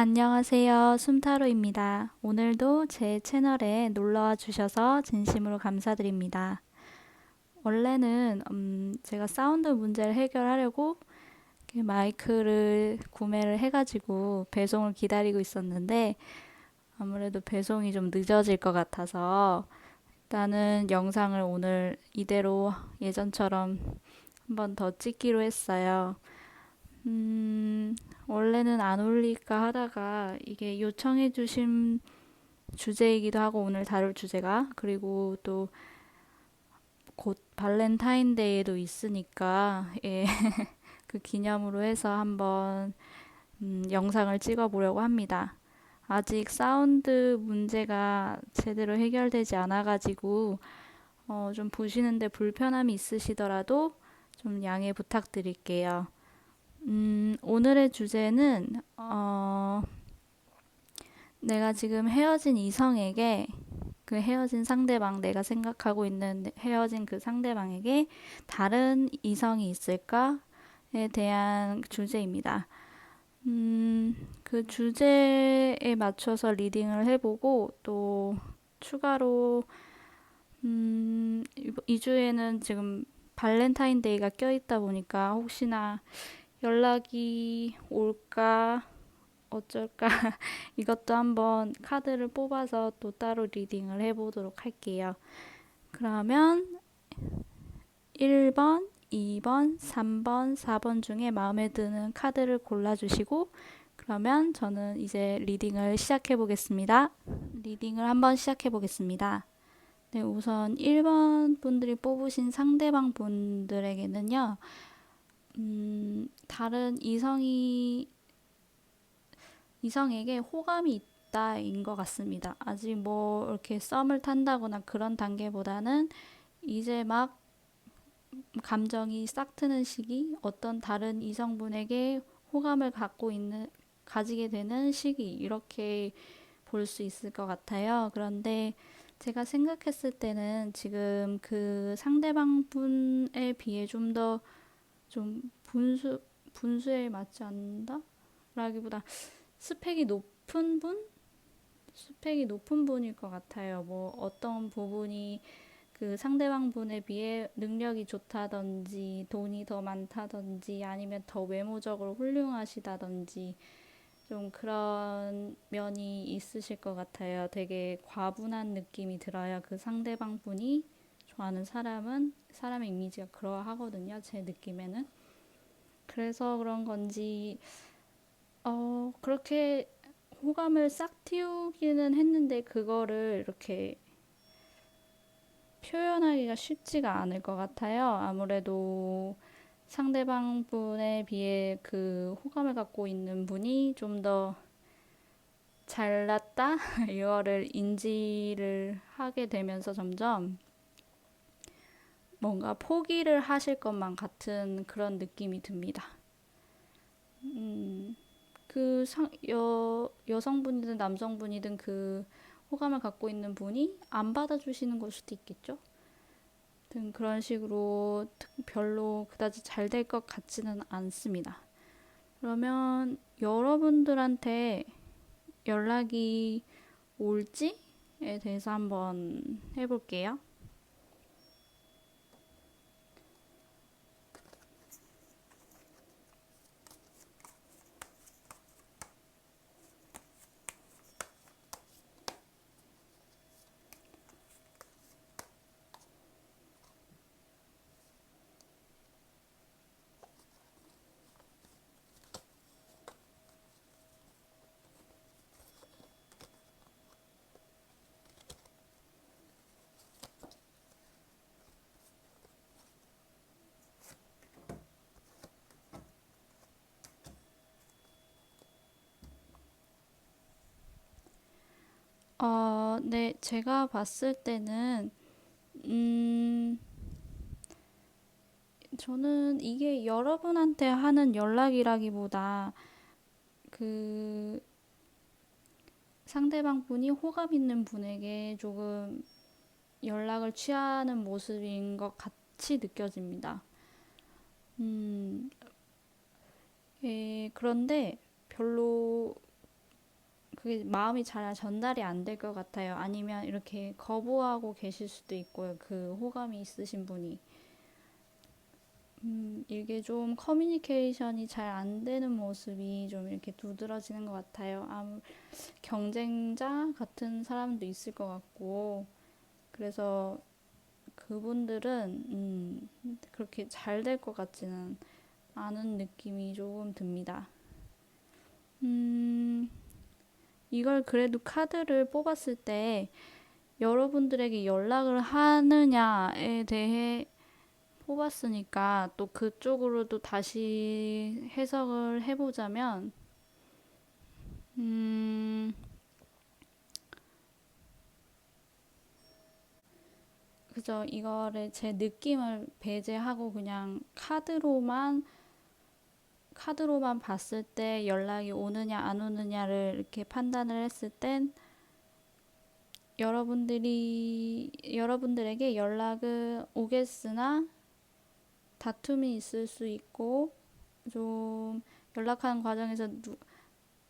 안녕하세요. 숨타로입니다. 오늘도 제 채널에 놀러와 주셔서 진심으로 감사드립니다. 원래는 음, 제가 사운드 문제를 해결하려고 마이크를 구매를 해가지고 배송을 기다리고 있었는데 아무래도 배송이 좀 늦어질 것 같아서 일단은 영상을 오늘 이대로 예전처럼 한번 더 찍기로 했어요. 음, 원래는 안 올릴까 하다가 이게 요청해 주신 주제이기도 하고 오늘 다룰 주제가 그리고 또 곧 발렌타인데이도 있으니까 예, 그 기념으로 해서 한번 음, 영상을 찍어 보려고 합니다. 아직 사운드 문제가 제대로 해결되지 않아 가지고 어, 좀 보시는데 불편함이 있으시더라도 좀 양해 부탁드릴게요. 음, 오늘의 주제는, 어, 내가 지금 헤어진 이성에게 그 헤어진 상대방, 내가 생각하고 있는 헤어진 그 상대방에게 다른 이성이 있을까에 대한 주제입니다. 음, 그 주제에 맞춰서 리딩을 해보고 또 추가로 음, 이 주에는 지금 발렌타인데이가 껴있다 보니까 혹시나 연락이 올까 어쩔까 이것도 한번 카드를 뽑아서 또 따로 리딩을 해보도록 할게요. 그러면 1번, 2번, 3번, 4번 중에 마음에 드는 카드를 골라주시고 그러면 저는 이제 리딩을 시작해 보겠습니다. 리딩을 한번 시작해 보겠습니다. 네, 우선 1번 분들이 뽑으신 상대방 분들에게는요, 음, 다른 이성이, 이성에게 호감이 있다인 것 같습니다. 아직 뭐 이렇게 썸을 탄다거나 그런 단계보다는 이제 막 감정이 싹 트는 시기, 어떤 다른 이성분에게 호감을 갖고 있는, 가지게 되는 시기, 이렇게 볼 수 있을 것 같아요. 그런데 제가 생각했을 때는 지금 그 상대방 분에 비해 좀 더좀 분수, 분수에 맞지 않는다? 라기보다 스펙이 높은 분? 스펙이 높은 분일 것 같아요. 뭐 어떤 부분이 그 상대방 분에 비해 능력이 좋다든지 돈이 더 많다든지 아니면 더 외모적으로 훌륭하시다든지 좀 그런 면이 있으실 것 같아요. 되게 과분한 느낌이 들어요. 그 상대방 분이 좋아하는 사람은 사람의 이미지가 그러하거든요. 제 느낌에는. 그래서 그런 건지 어 그렇게 호감을 싹 틔우기는 했는데 그거를 이렇게 표현하기가 쉽지가 않을 것 같아요. 아무래도 상대방 분에 비해 그 호감을 갖고 있는 분이 좀 더 잘났다? 이거를 인지를 하게 되면서 점점 뭔가 포기를 하실 것만 같은 그런 느낌이 듭니다. 음, 그 상, 여, 여성분이든 남성분이든 그 호감을 갖고 있는 분이 안 받아주시는 걸 수도 있겠죠? 등 그런 식으로 별로 그다지 잘 될 것 같지는 않습니다. 그러면 여러분들한테 연락이 올지에 대해서 한번 해볼게요. 어, 네, 제가 봤을 때는, 음, 저는 이게 여러분한테 하는 연락이라기보다 그 상대방 분이 호감 있는 분에게 조금 연락을 취하는 모습인 것 같이 느껴집니다. 음, 예, 그런데 별로 그게 마음이 잘 전달이 안 될 것 같아요. 아니면 이렇게 거부하고 계실 수도 있고요. 그 호감이 있으신 분이. 음, 이게 좀 커뮤니케이션이 잘 안 되는 모습이 좀 이렇게 두드러지는 것 같아요. 아무, 경쟁자 같은 사람도 있을 것 같고, 그래서 그분들은, 음, 그렇게 잘 될 것 같지는 않은 느낌이 조금 듭니다. 음, 이걸 그래도 카드를 뽑았을 때 여러분들에게 연락을 하느냐에 대해 뽑았으니까 또 그쪽으로도 다시 해석을 해보자면, 음, 그죠. 이거를 제 느낌을 배제하고 그냥 카드로만, 카드로만 봤을 때 연락이 오느냐 안 오느냐를 이렇게 판단을 했을 땐 여러분들이, 여러분들에게 연락을 오겠으나 다툼이 있을 수 있고 좀 연락하는 과정에서 누,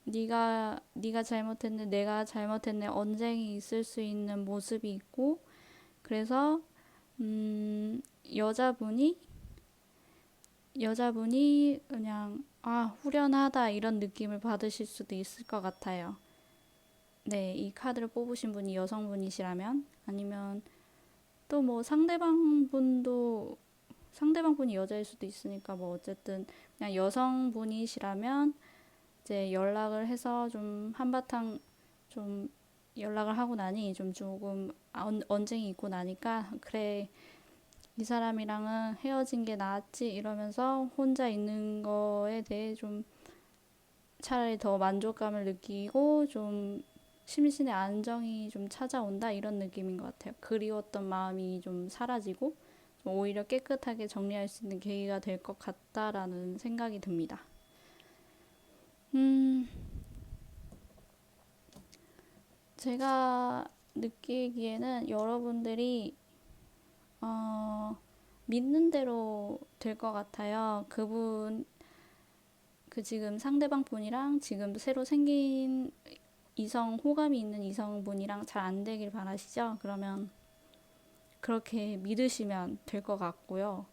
네가 네가 잘못했네, 내가 잘못했네 언쟁이 있을 수 있는 모습이 있고 그래서 음, 여자분이 여자분이 그냥 아, 후련하다 이런 느낌을 받으실 수도 있을 것 같아요. 네, 이 카드를 뽑으신 분이 여성분이시라면 아니면 또 뭐 상대방 분도 상대방 분이 여자일 수도 있으니까 뭐 어쨌든 그냥 여성분이시라면 이제 연락을 해서 좀 한바탕 좀 연락을 하고 나니 좀 조금 언, 언쟁이 있고 나니까 그래 이 사람이랑은 헤어진 게 낫지 이러면서 혼자 있는 거에 대해 좀 차라리 더 만족감을 느끼고 좀 심신의 안정이 좀 찾아온다 이런 느낌인 것 같아요. 그리웠던 마음이 좀 사라지고 좀 오히려 깨끗하게 정리할 수 있는 계기가 될 것 같다라는 생각이 듭니다. 음, 제가 느끼기에는 여러분들이 어, 믿는 대로 될 것 같아요. 그분, 그 지금 상대방 분이랑 지금 새로 생긴 이성, 호감이 있는 이성분이랑 잘 안 되길 바라시죠? 그러면 그렇게 믿으시면 될 것 같고요.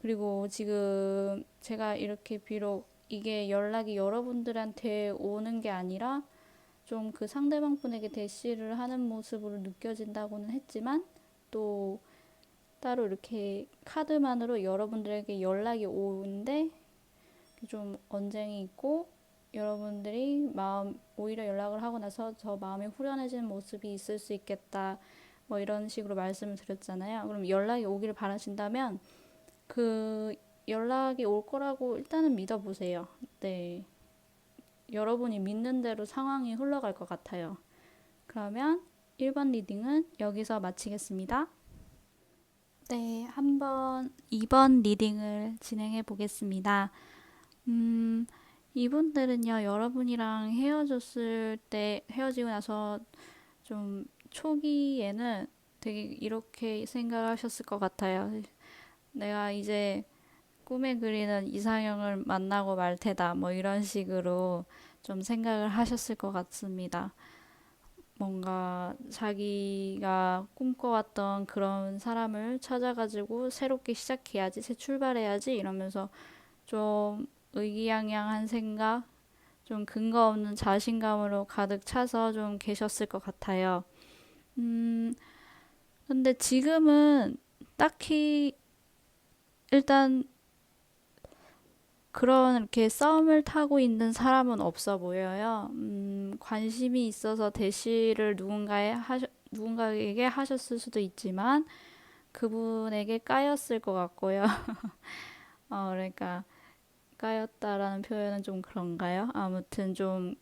그리고 지금 제가 이렇게 비록 이게 연락이 여러분들한테 오는 게 아니라 좀 그 상대방 분에게 대시를 하는 모습으로 느껴진다고는 했지만 또 따로 이렇게 카드만으로 여러분들에게 연락이 오는데 좀 언쟁이 있고 여러분들이 마음 오히려 연락을 하고 나서 저 마음이 후련해지는 모습이 있을 수 있겠다. 뭐 이런 식으로 말씀을 드렸잖아요. 그럼 연락이 오기를 바라신다면 그 연락이 올 거라고 일단은 믿어보세요. 네. 여러분이 믿는 대로 상황이 흘러갈 것 같아요. 그러면 1번 리딩은 여기서 마치겠습니다. 네, 한번 2번 리딩을 진행해 보겠습니다. 음, 이분들은요, 여러분이랑 헤어졌을 때, 헤어지고 나서 좀 초기에는 되게 이렇게 생각하셨을 것 같아요. 내가 이제 꿈에 그리는 이상형을 만나고 말 테다. 뭐 이런 식으로 좀 생각을 하셨을 것 같습니다. 뭔가 자기가 꿈꿔왔던 그런 사람을 찾아가지고 새롭게 시작해야지, 새 출발해야지 이러면서 좀 의기양양한 생각, 좀 근거 없는 자신감으로 가득 차서 좀 계셨을 것 같아요. 음, 근데 지금은 딱히 일단 그런 이렇게 썸을 타고 있는 사람은 없어 보여요. 음, 관심이 있어서 대시를 누군가에 하셔, 누군가에게 하셨을 수도 있지만 그분에게 까였을 것 같고요. 어, 그러니까 까였다라는 표현은 좀 그런가요? 아무튼 좀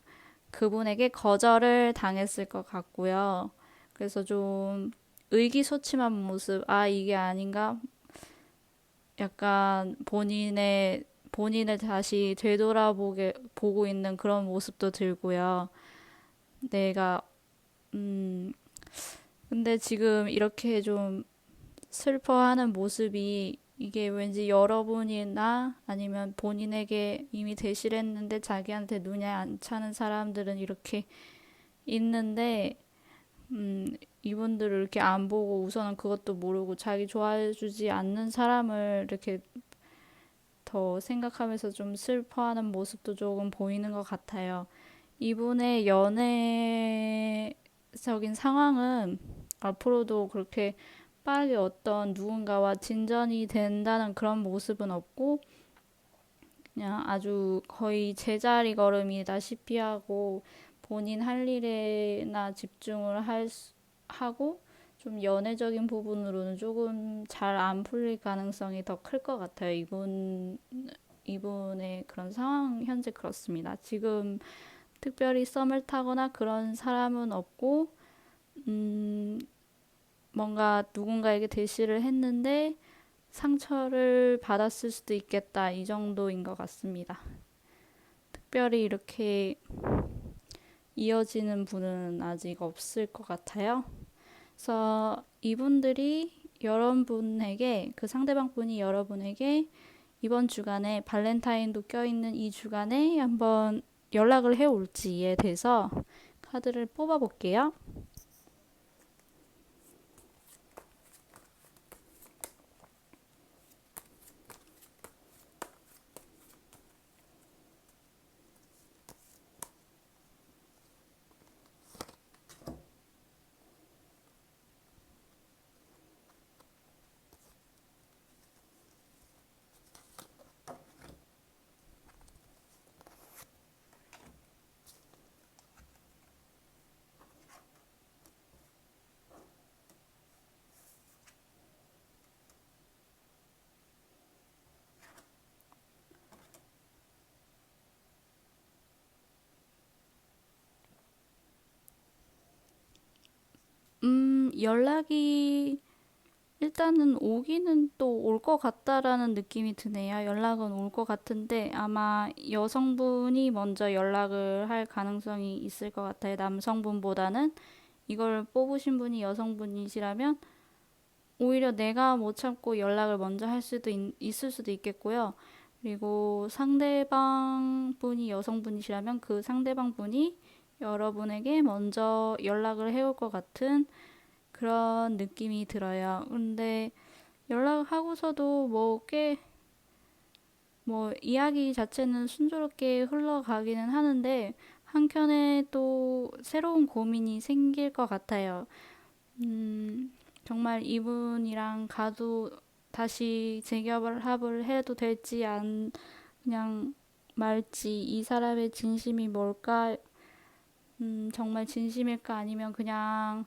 그분에게 거절을 당했을 것 같고요. 그래서 좀 의기소침한 모습, 아, 이게 아닌가? 약간 본인의, 본인을 다시 되돌아보게, 보고 있는 그런 모습도 들고요. 내가, 음, 근데 지금 이렇게 좀 슬퍼하는 모습이 이게 왠지 여러분이나 아니면 본인에게 이미 대시를 했는데 자기한테 눈이 안 차는 사람들은 이렇게 있는데, 음, 이분들을 이렇게 안 보고 우선은 그것도 모르고 자기 좋아해 주지 않는 사람을 이렇게 더 생각하면서 좀 슬퍼하는 모습도 조금 보이는 것 같아요. 이분의 연애적인 상황은 앞으로도 그렇게 빠르게 어떤 누군가와 진전이 된다는 그런 모습은 없고, 그냥 아주 거의 제자리 걸음이다시피 하고, 본인 할 일에나 집중을 할 수- 하고, 좀 연애적인 부분으로는 조금 잘 안 풀릴 가능성이 더 클 것 같아요. 이분, 이분의 그런 상황, 현재 그렇습니다. 지금 특별히 썸을 타거나 그런 사람은 없고, 음, 뭔가 누군가에게 대시를 했는데 상처를 받았을 수도 있겠다. 이 정도인 것 같습니다. 특별히 이렇게 이어지는 분은 아직 없을 것 같아요. 그래서 이분들이 여러분에게, 그 상대방 분이 여러분에게 이번 주간에 발렌타인도 껴있는 이 주간에 한번 연락을 해올지에 대해서 카드를 뽑아볼게요. 음, 연락이 일단은 오기는 또 올 것 같다라는 느낌이 드네요. 연락은 올 것 같은데 아마 여성분이 먼저 연락을 할 가능성이 있을 것 같아요. 남성분보다는 이걸 뽑으신 분이 여성분이시라면 오히려 내가 못 참고 연락을 먼저 할 수도 있, 있을 수도 있겠고요. 그리고 상대방 분이 여성분이시라면 그 상대방 분이 여러분에게 먼저 연락을 해올 것 같은 그런 느낌이 들어요. 근데 연락하고서도 뭐 꽤, 뭐 이야기 자체는 순조롭게 흘러가기는 하는데 한켠에 또 새로운 고민이 생길 것 같아요. 음, 정말 이분이랑 가도 다시 재결합을 해도 될지 안, 그냥 말지, 이 사람의 진심이 뭘까, 음, 정말 진심일까 아니면 그냥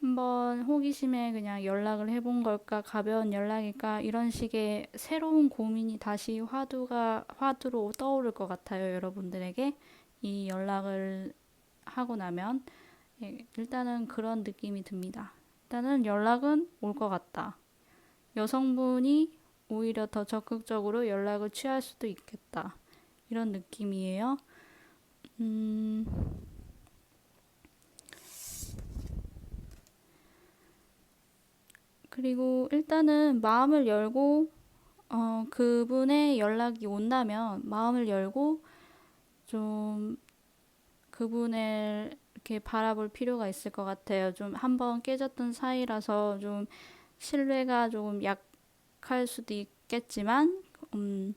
한번 호기심에 그냥 연락을 해본 걸까, 가벼운 연락일까, 이런 식의 새로운 고민이 다시 화두가, 화두로 떠오를 것 같아요, 여러분들에게. 이 연락을 하고 나면. 예, 일단은 그런 느낌이 듭니다. 일단은 연락은 올 것 같다. 여성분이 오히려 더 적극적으로 연락을 취할 수도 있겠다. 이런 느낌이에요. 음, 그리고 일단은 마음을 열고, 어, 그분의 연락이 온다면 마음을 열고 좀 그분을 이렇게 바라볼 필요가 있을 것 같아요. 좀 한번 깨졌던 사이라서 좀 신뢰가 조금 약할 수도 있겠지만, 음,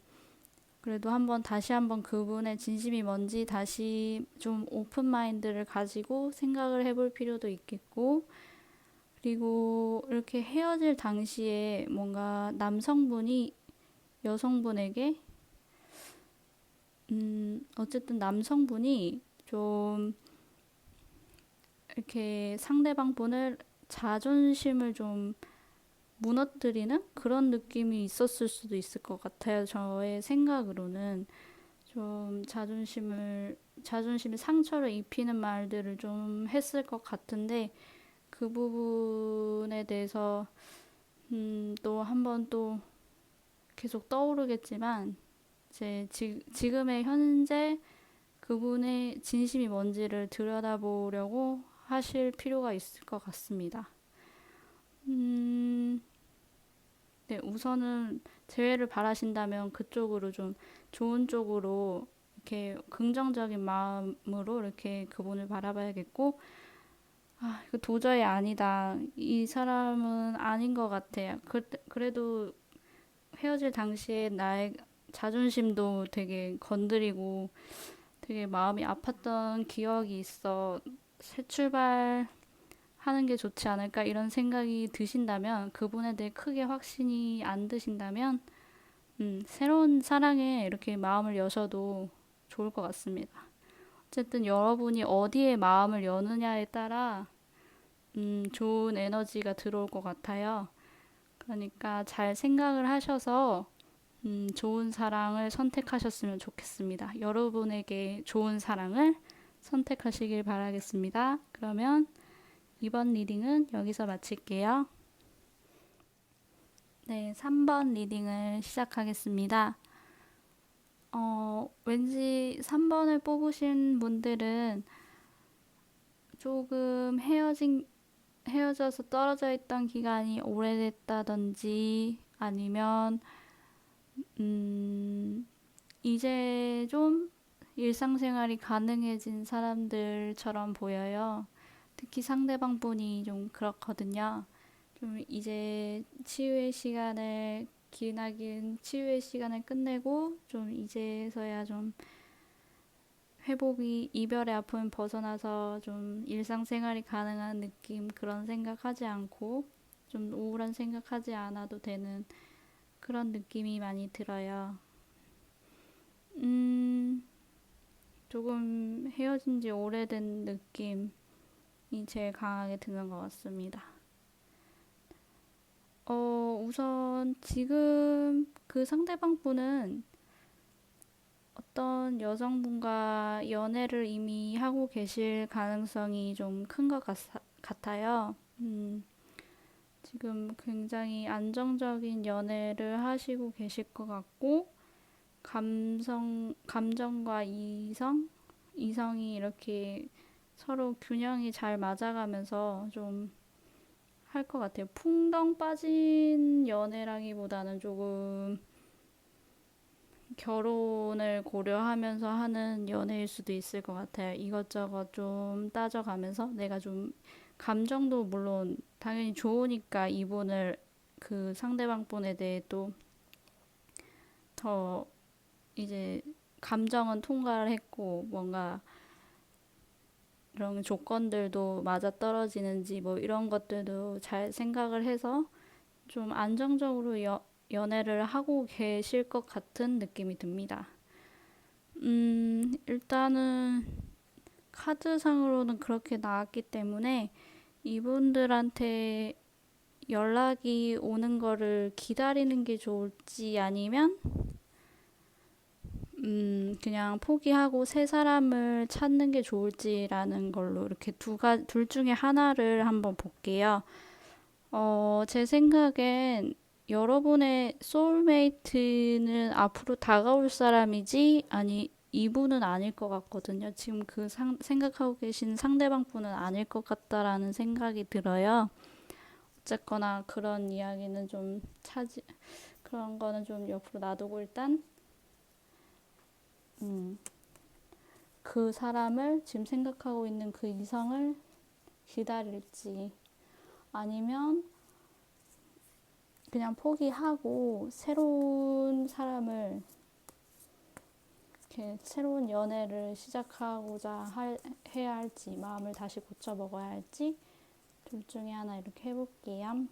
그래도 한번 다시 한번 그분의 진심이 뭔지 다시 좀 오픈 마인드를 가지고 생각을 해볼 필요도 있겠고, 그리고 이렇게 헤어질 당시에 뭔가 남성분이 여성분에게, 음, 어쨌든 남성분이 좀 이렇게 상대방 분을 자존심을 좀 무너뜨리는 그런 느낌이 있었을 수도 있을 것 같아요. 저의 생각으로는 좀 자존심을, 자존심에 상처를 입히는 말들을 좀 했을 것 같은데 그 부분에 대해서 음, 또 한 번 또 계속 떠오르겠지만 제 지, 지금의 현재 그분의 진심이 뭔지를 들여다보려고 하실 필요가 있을 것 같습니다. 음, 네, 우선은 재회를 바라신다면 그쪽으로 좀 좋은 쪽으로 이렇게 긍정적인 마음으로 이렇게 그분을 바라봐야겠고, 아, 이거 도저히 아니다. 이 사람은 아닌 것 같아요. 그, 그래도 헤어질 당시에 나의 자존심도 되게 건드리고 되게 마음이 아팠던 기억이 있어. 새 출발 하는 게 좋지 않을까 이런 생각이 드신다면 그분에 대해 크게 확신이 안 드신다면 음, 새로운 사랑에 이렇게 마음을 여셔도 좋을 것 같습니다. 어쨌든 여러분이 어디에 마음을 여느냐에 따라 음, 좋은 에너지가 들어올 것 같아요. 그러니까 잘 생각을 하셔서 음, 좋은 사랑을 선택하셨으면 좋겠습니다. 여러분에게 좋은 사랑을 선택하시길 바라겠습니다. 그러면 이번 리딩은 여기서 마칠게요. 네, 3번 리딩을 시작하겠습니다. 어, 왠지 3번을 뽑으신 분들은 조금 헤어진, 헤어져서 떨어져 있던 기간이 오래됐다든지 아니면, 음, 이제 좀 일상생활이 가능해진 사람들처럼 보여요. 특히 상대방 분이 좀 그렇거든요. 좀 이제 치유의 시간을 기나긴 치유의 시간을 끝내고 좀 이제서야 좀 회복이 이별의 아픔 벗어나서 좀 일상생활이 가능한 느낌 그런 생각하지 않고 좀 우울한 생각하지 않아도 되는 그런 느낌이 많이 들어요. 음, 조금 헤어진 지 오래된 느낌 이 제일 강하게 드는 것 같습니다. 어, 우선 지금 그 상대방 분은 어떤 여성분과 연애를 이미 하고 계실 가능성이 좀 큰 것 같아요. 음, 지금 굉장히 안정적인 연애를 하시고 계실 것 같고, 감성, 감정과 이성, 이성이 이렇게 서로 균형이 잘 맞아가면서 좀 할 것 같아요. 풍덩 빠진 연애라기보다는 조금 결혼을 고려하면서 하는 연애일 수도 있을 것 같아요. 이것저것 좀 따져가면서 내가 좀 감정도 물론 당연히 좋으니까 이분을 그 상대방 분에 대해 또 더 이제 감정은 통과를 했고 뭔가 이런 조건들도 맞아 떨어지는지 뭐 이런 것들도 잘 생각을 해서 좀 안정적으로 여, 연애를 하고 계실 것 같은 느낌이 듭니다. 음, 일단은 카드상으로는 그렇게 나왔기 때문에 이분들한테 연락이 오는 거를 기다리는 게 좋을지 아니면 음, 그냥 포기하고 새 사람을 찾는 게 좋을지라는 걸로 이렇게 두 가, 둘 중에 하나를 한번 볼게요. 어, 제 생각엔 여러분의 소울메이트는 앞으로 다가올 사람이지, 아니, 이분은 아닐 것 같거든요. 지금 그 상, 생각하고 계신 상대방 분은 아닐 것 같다라는 생각이 들어요. 어쨌거나 그런 이야기는 좀 차지, 그런 거는 좀 옆으로 놔두고 일단, 음, 그 사람을 지금 생각하고 있는 그 이성을 기다릴지, 아니면 그냥 포기하고 새로운 사람을 이렇게 새로운 연애를 시작하고자 할, 해야 할지 마음을 다시 고쳐 먹어야 할지 둘 중에 하나 이렇게 해볼게요.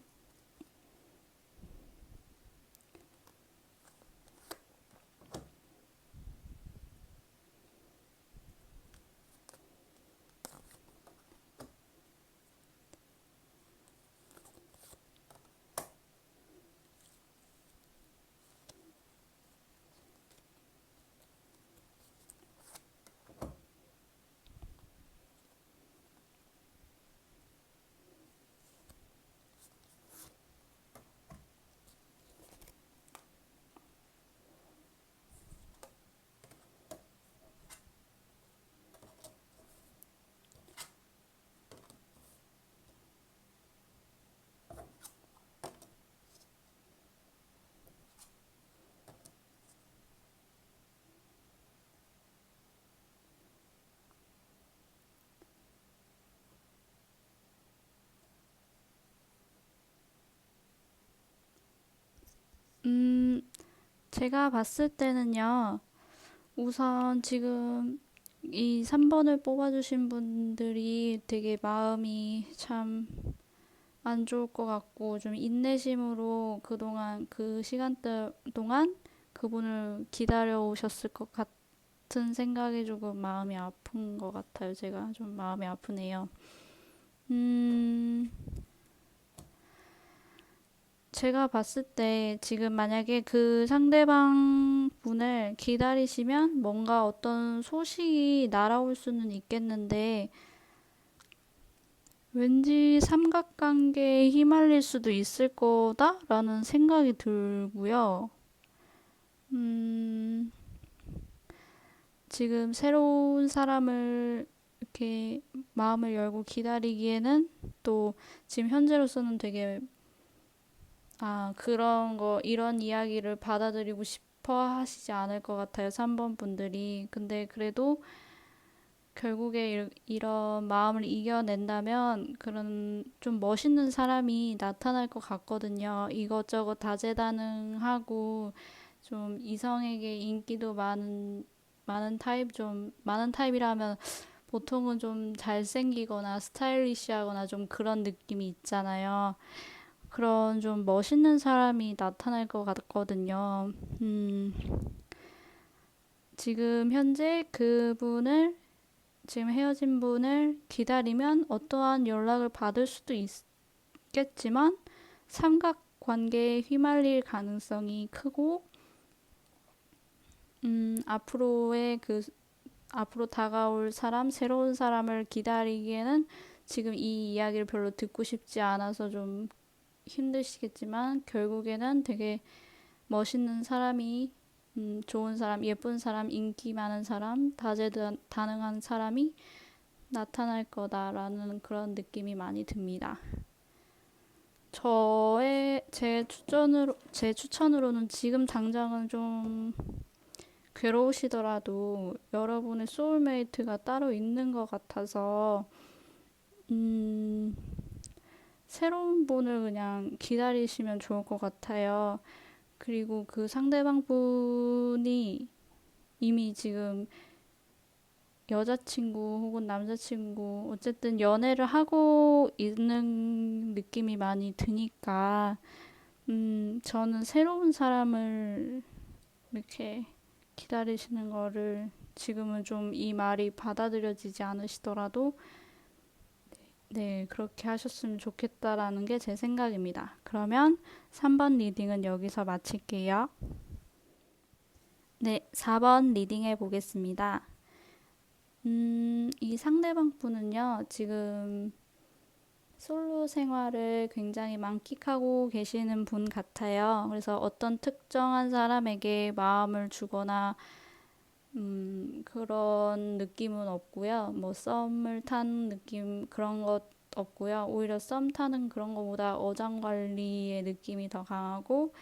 제가 봤을 때는요, 우선 지금 이 3번을 뽑아주신 분들이 되게 마음이 참 안 좋을 것 같고, 좀 인내심으로 그동안, 그 시간대 동안 그분을 기다려 오셨을 것 같은 생각이 조금 마음이 아픈 것 같아요. 제가 좀 마음이 아프네요. 음, 제가 봤을 때 지금 만약에 그 상대방 분을 기다리시면 뭔가 어떤 소식이 날아올 수는 있겠는데 왠지 삼각관계에 휘말릴 수도 있을 거다라는 생각이 들고요. 음, 지금 새로운 사람을 이렇게 마음을 열고 기다리기에는 또 지금 현재로서는 되게 아, 그런 거, 이런 이야기를 받아들이고 싶어 하시지 않을 것 같아요. 3번 분들이. 근데 그래도 결국에 이, 런 마음을 이겨낸다면 그런 좀 멋있는 사람이 나타날 것 같거든요. 이것저것 다재다능하고 좀 이성에게 인기도 많은, 많은 타입, 좀, 많은 타입이라면 보통은 좀 잘생기거나 스타일리시하거나 좀 그런 느낌이 있잖아요. 그런 좀 멋있는 사람이 나타날 것 같거든요. 음, 지금 현재 그분을, 지금 헤어진 분을 기다리면 어떠한 연락을 받을 수도 있겠지만, 삼각 관계에 휘말릴 가능성이 크고, 음, 앞으로의 그, 앞으로 다가올 사람, 새로운 사람을 기다리기에는 지금 이 이야기를 별로 듣고 싶지 않아서 좀 힘드시겠지만 결국에는 되게 멋있는 사람이 음, 좋은 사람, 예쁜 사람, 인기 많은 사람, 다재다능한 사람이 나타날 거다라는 그런 느낌이 많이 듭니다. 저의 제 추천으로 제 추천으로는 지금 당장은 좀 괴로우시더라도 여러분의 소울메이트가 따로 있는 것 같아서 음, 새로운 분을 그냥 기다리시면 좋을 것 같아요. 그리고 그 상대방 분이 이미 지금 여자친구 혹은 남자친구 어쨌든 연애를 하고 있는 느낌이 많이 드니까 음, 저는 새로운 사람을 이렇게 기다리시는 거를 지금은 좀 이 말이 받아들여지지 않으시더라도 네, 그렇게 하셨으면 좋겠다라는 게 제 생각입니다. 그러면 3번 리딩은 여기서 마칠게요. 네, 4번 리딩해 보겠습니다. 음, 이 상대방 분은요, 지금 솔로 생활을 굉장히 만끽하고 계시는 분 같아요. 그래서 어떤 특정한 사람에게 마음을 주거나 음, 그런 느낌은 없고요. 뭐 썸을 탄 느낌 그런 것 없고요. 오히려 썸 타는 그런 것보다 어장 관리의 느낌이 더 강하고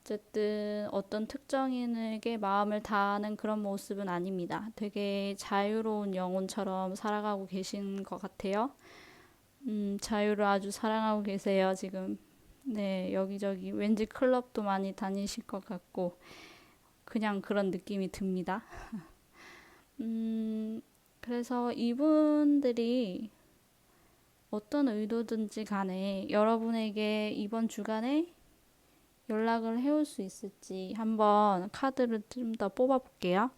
어쨌든 어떤 특정인에게 마음을 다하는 그런 모습은 아닙니다. 되게 자유로운 영혼처럼 살아가고 계신 것 같아요. 음, 자유를 아주 사랑하고 계세요, 지금. 네, 여기저기 왠지 클럽도 많이 다니실 것 같고. 그냥 그런 느낌이 듭니다. 음, 그래서 이분들이 어떤 의도든지 간에 여러분에게 이번 주간에 연락을 해올 수 있을지 한번 카드를 좀 더 뽑아볼게요.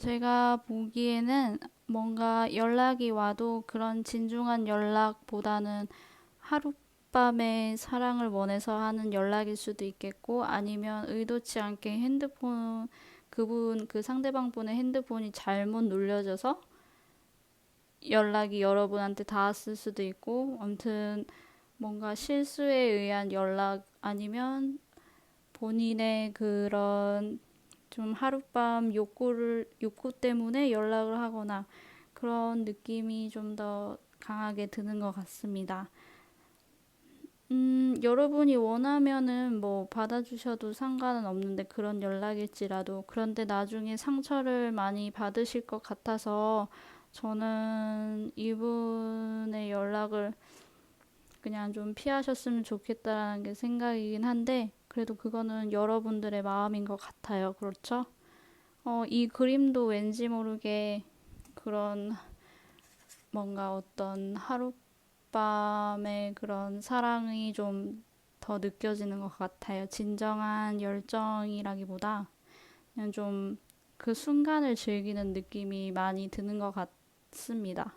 제가 보기에는 뭔가 연락이 와도 그런 진중한 연락보다는 하룻밤에 사랑을 원해서 하는 연락일 수도 있겠고 아니면 의도치 않게 핸드폰 그 그분 그 상대방 분의 핸드폰이 잘못 눌려져서 연락이 여러분한테 닿았을 수도 있고 아무튼 뭔가 실수에 의한 연락 아니면 본인의 그런 좀 하룻밤 욕구를 욕구 때문에 연락을 하거나 그런 느낌이 좀 더 강하게 드는 것 같습니다. 음, 여러분이 원하면은 뭐 받아주셔도 상관은 없는데 그런 연락일지라도 그런데 나중에 상처를 많이 받으실 것 같아서 저는 이분의 연락을 그냥 좀 피하셨으면 좋겠다라는 게 생각이긴 한데 그래도 그거는 여러분들의 마음인 것 같아요. 그렇죠? 어, 이 그림도 왠지 모르게 그런 뭔가 어떤 하룻밤의 그런 사랑이 좀 더 느껴지는 것 같아요. 진정한 열정이라기보다 그냥 좀 그 순간을 즐기는 느낌이 많이 드는 것 같습니다.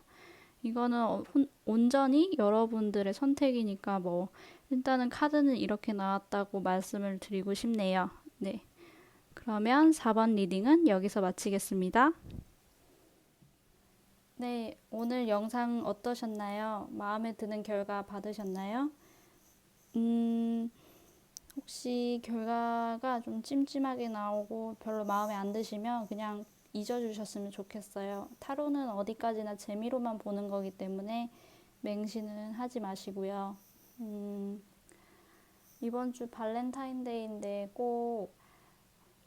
이거는 어- 혼- 온전히 여러분들의 선택이니까 뭐 일단은 카드는 이렇게 나왔다고 말씀을 드리고 싶네요. 네. 그러면 4번 리딩은 여기서 마치겠습니다. 네, 오늘 영상 어떠셨나요? 마음에 드는 결과 받으셨나요? 음, 혹시 결과가 좀 찜찜하게 나오고 별로 마음에 안 드시면 그냥 잊어주셨으면 좋겠어요. 타로는 어디까지나 재미로만 보는 거기 때문에 맹신은 하지 마시고요. 음, 이번 주 발렌타인데이인데 꼭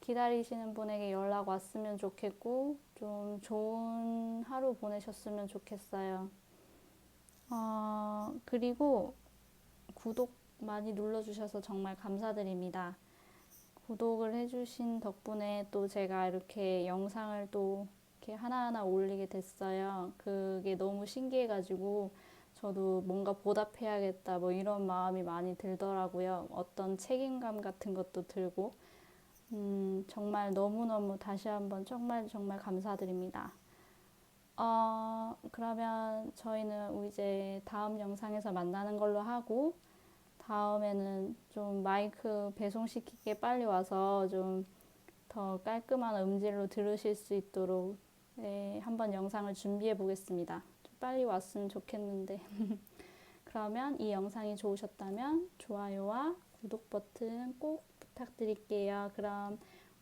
기다리시는 분에게 연락 왔으면 좋겠고, 좀 좋은 하루 보내셨으면 좋겠어요. 어, 그리고 구독 많이 눌러주셔서 정말 감사드립니다. 구독을 해주신 덕분에 또 제가 이렇게 영상을 또 이렇게 하나하나 올리게 됐어요. 그게 너무 신기해가지고 저도 뭔가 보답해야겠다 뭐 이런 마음이 많이 들더라고요. 어떤 책임감 같은 것도 들고 음, 정말 너무너무 다시 한번 정말 정말 감사드립니다. 어, 그러면 저희는 이제 다음 영상에서 만나는 걸로 하고 다음에는 좀 마이크 배송시키게 빨리 와서 좀 더 깔끔한 음질로 들으실 수 있도록 네, 한번 영상을 준비해 보겠습니다. 좀 빨리 왔으면 좋겠는데. 그러면 이 영상이 좋으셨다면 좋아요와 구독 버튼 꼭 부탁드릴게요. 그럼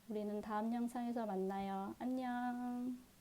우리는 다음 영상에서 만나요. 안녕.